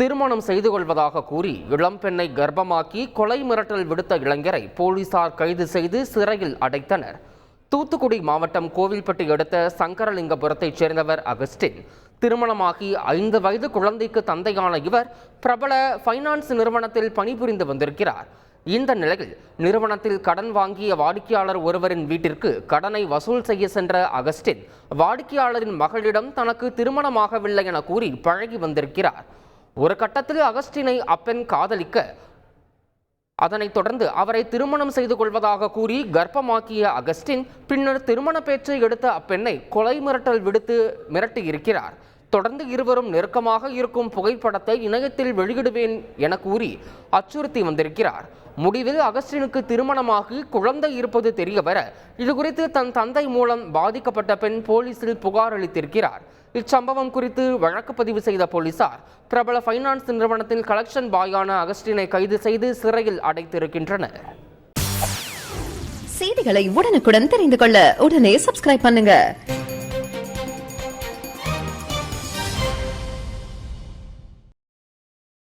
திருமணம் செய்து கொள்வதாக கூறி இளம்பெண்ணை கர்ப்பமாக்கி கொலை மிரட்டல் விடுத்த இளைஞரை போலீசார் கைது செய்து சிறையில் அடைத்தனர். தூத்துக்குடி மாவட்டம் கோவில்பட்டி அடுத்த சங்கரலிங்கபுரத்தைச் சேர்ந்தவர் அகஸ்டின். திருமணமாகி ஐந்து வயது குழந்தைக்கு தந்தையான இவர் பிரபல ஃபைனான்ஸ் நிறுவனத்தில் பணிபுரிந்து வந்திருக்கிறார். இந்த நிலையில் நிறுவனத்தில் கடன் வாங்கிய வாடிக்கையாளர் ஒருவரின் வீட்டிற்கு கடனை வசூல் செய்ய சென்ற அகஸ்டின் வாடிக்கையாளரின் மகளிடம் தனக்கு திருமணமாகவில்லை என கூறி பழகி வந்திருக்கிறார். ஒரு கட்டத்தில் அகஸ்டினை அப்பெண் காதலிக்க அதனைத் தொடர்ந்து அவரை திருமணம் செய்து கொள்வதாக கூறி கர்ப்பமாக்கிய அகஸ்டின் பின்னர் திருமண பேச்சை எடுத்த அப்பெண்ணை கொலை மிரட்டல் விடுத்து மிரட்டியிருக்கிறார். தொடர்ந்து இருவரும் நெருக்கமாக இருக்கும் புகைப்படத்தை இணையத்தில் வெளியிடுவேன் என கூறி அச்சுறுத்தி வந்திருக்கிறார். முடிவில் அகஸ்டினுக்கு திருமணமாகி குழந்தை இருப்பது தெரியவர இதுகுறித்து தன் தந்தை மூலம் பாதிக்கப்பட்ட பெண் போலீசில் புகார் அளித்திருக்கிறார். இச்சம்பவம் குறித்து வழக்கு பதிவு செய்த போலீசார் பிரபல ஃபைனான்ஸ் நிறுவனத்தில் கலெக்ஷன் பாயான அகஸ்டினை கைது செய்து சிறையில் அடைத்திருக்கின்றனர். செய்திகளை உடனுக்குடன் தெரிந்து கொள்ள உடனே சப்ஸ்கிரைப் பண்ணுங்க.